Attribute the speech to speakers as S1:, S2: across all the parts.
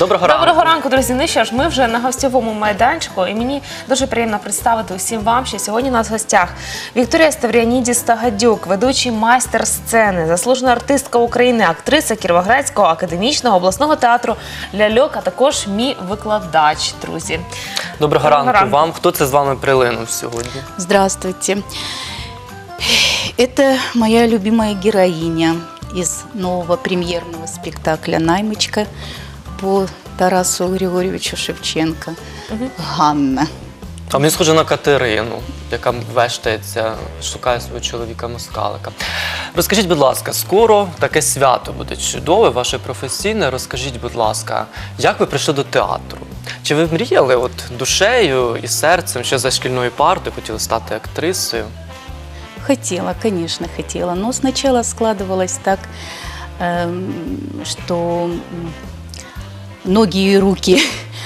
S1: Доброго ранку.
S2: Доброго ранку, друзі. Ну що ж, ми вже на гостьовому майданчику, і мені дуже приємно представити усім вам, що сьогодні у нас в гостях Вікторія Ставріанідіс Стагадюк, ведучий майстер сцени, заслужена артистка України, актриса Кіровоградського академічного обласного театру Ляльок, а також мій викладач, друзі.
S1: Доброго
S2: Доброго
S1: ранку
S2: ранку.
S1: вам. Хто це з вами прилинув сьогодні?
S3: Здравствуйте. Это моя любимая героиня из нового премьерного спектакля «Наймочка» по Тарасу Григорьевичу Шевченко. Ганна.
S1: А мені схоже на Катерину, яка вештається, шукає свого чоловіка москалика. Розкажіть, будь ласка, скоро таке свято буде чудове, ваше професійне. Розкажіть, будь ласка, як ви прийшли до театру? Чи ви мріяли от душею і серцем, ще за шкільною партою хотіли стати актрисою?
S3: Хотела, конечно, хотела. Но сначала складывалось так, эм, что м, ноги и руки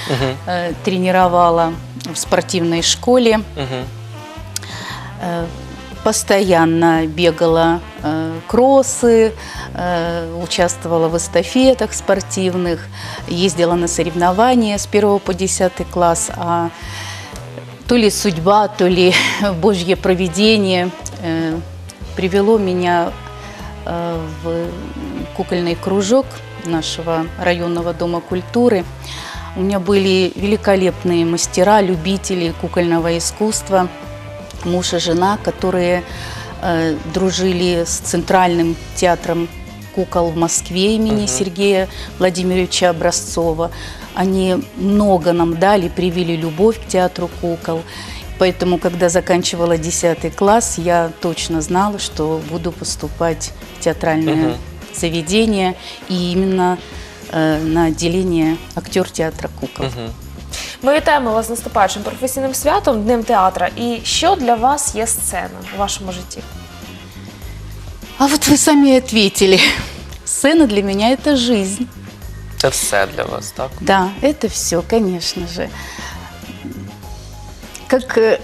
S1: Угу.
S3: тренировала в спортивной школе.
S1: Угу.
S3: Постоянно бегала э, кроссы, участвовала в эстафетах спортивных, ездила на соревнования с 1 по 10 класс. А то ли судьба, то ли Божье провидение привело меня в кукольный кружок нашего районного дома культуры. У меня были великолепные мастера, любители кукольного искусства, муж и жена, которые э, дружили с Центральным театром кукол в Москве имени
S1: Мгм.
S3: Сергея Владимировича Образцова. Они много нам дали, привили любовь к театру кукол. Поэтому, когда заканчивала 10 класс, я точно знала, что буду поступать в театральное
S1: Мгм
S3: заведение и именно э, на отделение актер театра кукол.
S1: Угу.
S2: Ми вітаємо вас з наступаючим професійним святом, Днем театра. І що для вас є сцена у вашому житті?
S3: А вот вы сами ответили. Сцена для меня это жизнь.
S1: Це все для вас, так?
S3: Да, это все, конечно же. Как э,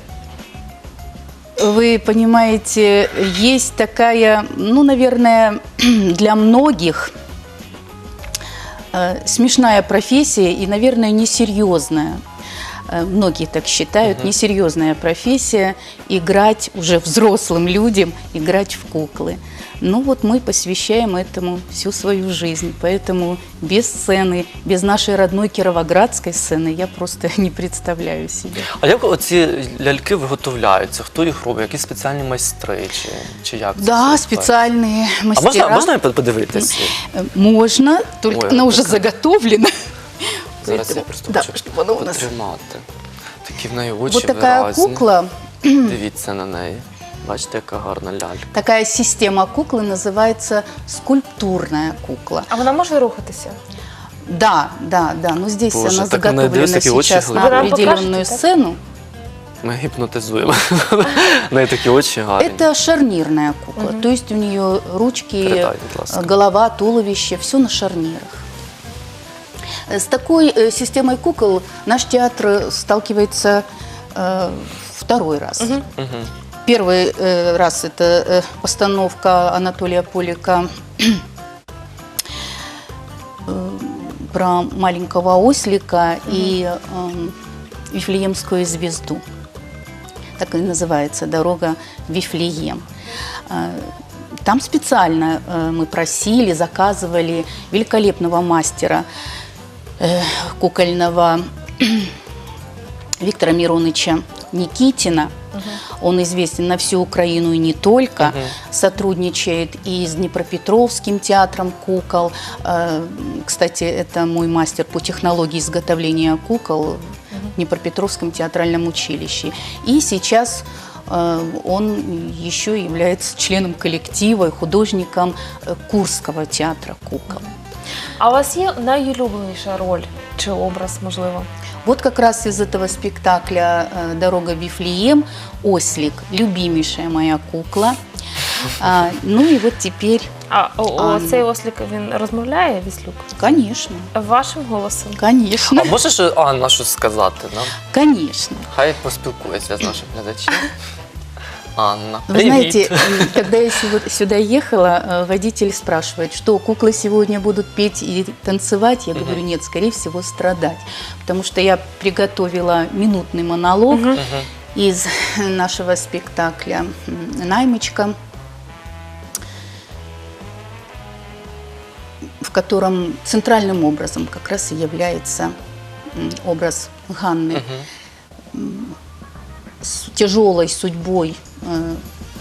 S3: вы понимаете, есть такая, ну, наверное, для многих э, смешная профессия и, наверное, несерьезная. Э, Многие так считают, несерьезная профессия играть уже взрослым людям, играть в куклы. Ну вот мы посвящаем этому всю свою жизнь, поэтому без сцены, без нашей родной кировоградской сцены я просто не представляю себе.
S1: А як оці ляльки виготовляються? Хто їх робить? Якісь спеціальні майстри? Чи, чи як це
S3: Да,
S1: все
S3: специальные
S1: А
S3: мастера.
S1: можна, можна подивитися?
S3: Э, Можно, только
S1: Ой,
S3: она уже
S1: такая.
S3: заготовлена.
S1: Зараз я
S3: Поэтому,
S1: просто
S3: да,
S1: хочу
S3: чтобы оно у нас-
S1: потримати. Такі в неї очі
S3: Вот такая
S1: виразні.
S3: кукла,
S1: Дивіться на неї. Бачите, яка гарна лялька.
S3: такая система куклы называется скульптурная кукла.
S2: А вона може рухатися?
S3: Да, да, да. Но здесь
S1: Боже,
S3: она
S1: так она,
S3: заготовлена
S1: дивись, такие очень
S3: сейчас на
S2: глубокие. Вы нам
S3: определенную
S2: покажете, так?
S3: сцену.
S1: Ми гіпнотизуємо. В неї такі очі гарні.
S3: Это шарнирная кукла. То есть у нее ручки,
S1: Передай, будь ласка.
S3: голова, туловище, все на шарнирах. Э, С такой э, системой кукол наш театр сталкивается э, второй раз.
S1: Мгм.
S3: Первый э, раз это э, постановка Анатолия Полика э, про маленького ослика и э, Вифлеемскую звезду. Так и называется «Дорога в Вифлеем». Э, Там специально э, мы просили, заказывали великолепного мастера э, кукольного Виктора Мироновича Никитина. Он известен на всю Украину и не только. Сотрудничает и с Днепропетровским театром кукол. Э, Кстати, это мой мастер по технологии изготовления кукол в Днепропетровском театральном училище. И сейчас э, он еще является членом коллектива и художником э, Курского театра кукол.
S2: А у вас є найулюбленіша роль чи образ, можливо?
S3: Вот как раз из этого спектакля э, «Дорога в Вифлеем» Ослик, любимейшая моя кукла. А, ну и вот теперь,
S2: А о, о,
S3: Анна.
S2: цей ослік він розмовляє віслюк
S3: конечно,
S2: вашим голосом?
S3: конечно,
S1: А можеш Анна щось сказати нам?
S3: конечно.
S1: Хай поспілкується з нашим глядачем. Анна.
S3: Вы
S1: Привіт.
S3: знаете, когда я сюда ехала, э, водитель спрашивает, что куклы сегодня будут петь и танцевать. Я говорю, нет, скорее всего, страдать. Потому что я приготовила минутный монолог из нашего спектакля м, «Наймичка», в котором центральным образом как раз и является образ Ганны с тяжелой судьбой э,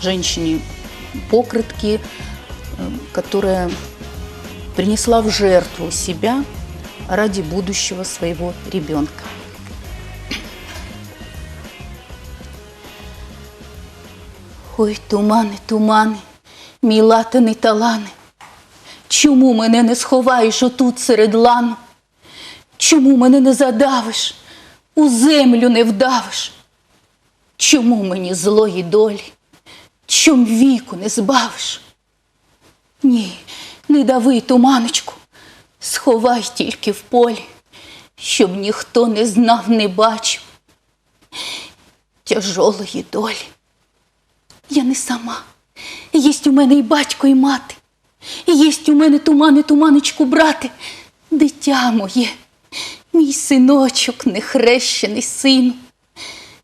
S3: женщине покрытки, э, которая принесла в жертву себя ради будущего своего ребенка. Ой, тумани, тумани, мій латаний талани, чому мене не сховаєш отут серед лану? Чому мене не задавиш, у землю не вдавиш? Чому мені злої долі? Чом віку не збавиш? Ні, не дави, туманочку, сховай тільки в полі, щоб ніхто не знав, не бачив тяжолої долі. Я не сама. Єсть у мене і батько, і мати. Єсть у мене тумани, туманочку, брате, дитя моє, мій синочок, нехрещений сину.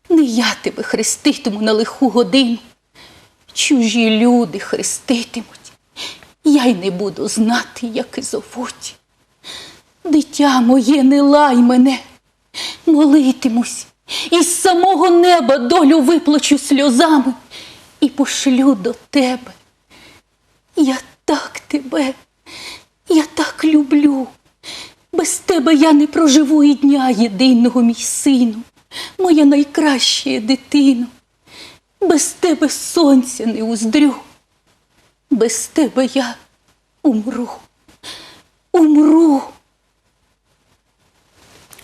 S3: Не я тебе хреститиму на лиху годину. Чужі люди хреститимуть. Я й не буду знати, як і зовуть. Дитя моє, не лай мене, молитимусь, із самого неба долю виплачу сльозами і пошлю до тебе. Я так тебе, я так люблю. Без тебе я не проживу і дня єдиного, мій сину, моя найкраща дитино. Без тебе сонця не уздрю. Без тебе я умру. Умру.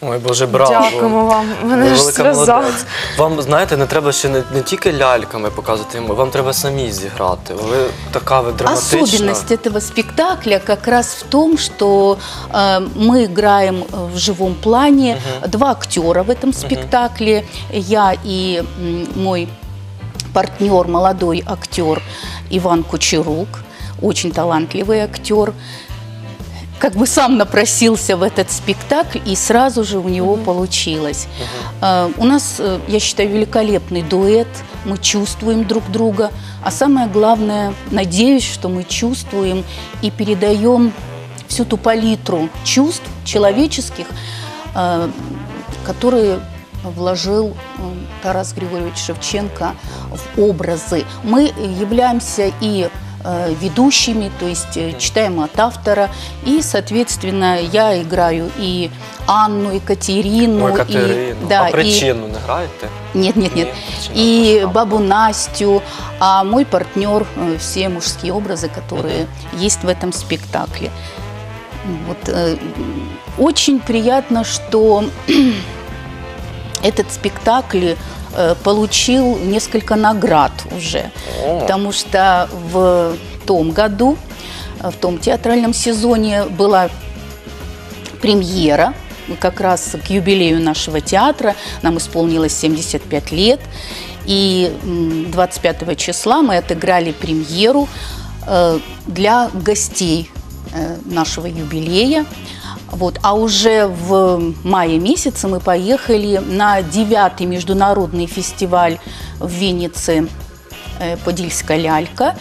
S1: Ой, Боже, браво.
S2: Дякуємо вам. У мене
S1: Ви
S2: ж
S1: велика
S2: сльоза.
S1: молодець. Вам, знаєте, не треба ще не, не тільки ляльками показувати йому, вам треба самі зіграти. Ви така ви драматична.
S3: Особенность этого спектакля как раз в том, что э, мы играем в живом плане. Два актера в этом спектакле. Я и м, мой партнер, молодой актер Иван Кучерук, очень талантливый актер. Как бы сам напросился в этот спектакль, и сразу же у него получилось. Э, У нас, э, я считаю, великолепный дуэт, мы чувствуем друг друга, а самое главное, надеюсь, что мы чувствуем и передаем всю ту палитру чувств человеческих, э, которые вложил э, Тарас Григорьевич Шевченко в образы. Мы являемся и ведущими, то есть э, читаем от автора, и, соответственно, я играю и Анну, и Катерину,
S1: Ой,
S3: и,
S1: Катерину.
S3: да,
S1: а
S3: и
S1: причину не граєте?
S3: нет, нет, нет. И бабу Настю, а мой партнер э, все мужские образы, которые есть в этом спектакле. Вот, э, очень приятно, что этот спектакль э, получил несколько наград уже. Потому что в том году, э, в том театральном сезоне была премьера как раз к юбилею нашего театра. Нам исполнилось 75 лет. И м, 25 числа мы отыграли премьеру э, для гостей э, нашего юбилея. Вот. А уже в мае месяце мы поехали на девятый международный фестиваль в Виннице э, «Подильская лялька».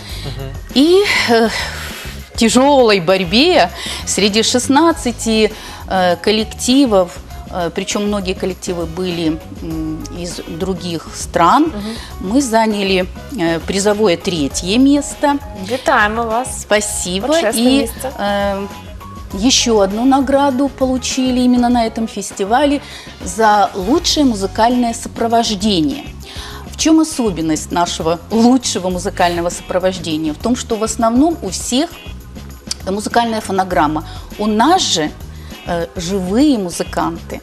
S3: И э, в тяжелой борьбе среди 16 э, коллективов, э, причем многие коллективы были из других стран, мы заняли э, призовое третье место.
S2: Вітаємо вас.
S3: Спасибо. И
S2: место.
S3: Еще одну награду получили именно на этом фестивале за лучшее музыкальное сопровождение. В чем особенность нашего лучшего музыкального сопровождения? В том, что в основном у всех музыкальная фонограмма. У нас же э, живые музыканты,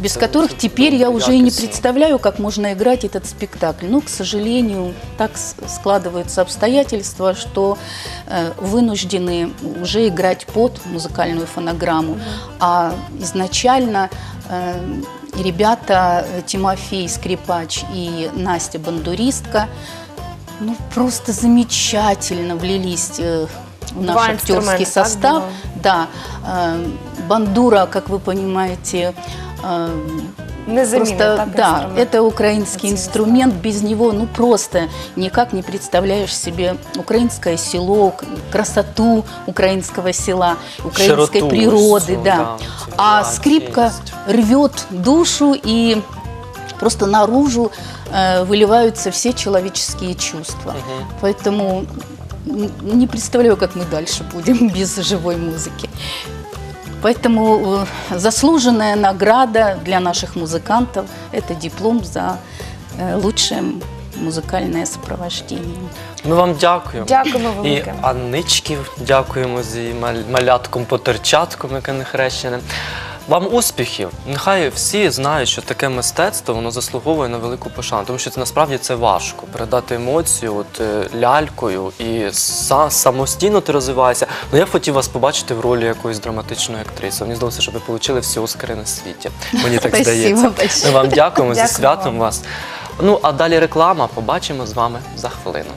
S3: без
S1: это-
S3: которых теперь я уже и не представляю, как можно играть этот спектакль. Но, к сожалению, так складываются обстоятельства, что э, вынуждены уже играть под музыкальную фонограмму. А изначально э, ребята э, Тимофей Скрипач и Настя Бандуристка, ну просто замечательно влились э, в наш
S2: Два
S3: актерский состав.
S2: было?
S3: Да, э, бандура, как вы понимаете, э,
S2: Незамінний,
S3: Просто,
S2: так,
S3: да,
S2: інструмент.
S3: это украинский
S2: Оцінюється.
S3: инструмент, без него, ну, просто никак не представляешь себе украинское село, к- красоту украинского села, украинской
S1: Широту
S3: природы,
S1: всю,
S3: да.
S1: да,
S3: А
S1: цивилизацию
S3: скрипка
S1: есть.
S3: рвет душу и просто наружу э, выливаются все человеческие чувства.
S1: Мгм.
S3: Поэтому м, не представляю, как мы дальше будем без живой музыки. Поэтому э, заслуженная награда для наших музыкантов – это диплом за э, лучшее музыкальное сопровождение.
S1: Ми вам дякуємо.
S2: Дякуємо
S1: І
S2: велике.
S1: Аннички дякуємо з її маль- малятком потерчатком, яке не хрещене. Вам успіхів! Нехай всі знають, що таке мистецтво воно заслуговує на велику пошану, тому що це насправді це важко передати емоцію от, е, лялькою і са- самостійно ти розвиваєшся. Ну я б хотів вас побачити в ролі якоїсь драматичної актриси. Мені здалося, що ви отримали всі Оскари на світі. Мені так
S3: Спасибо
S1: здається. Ми вам дякуємо зі святом вас. Ну а далі реклама. Побачимо з вами за хвилину.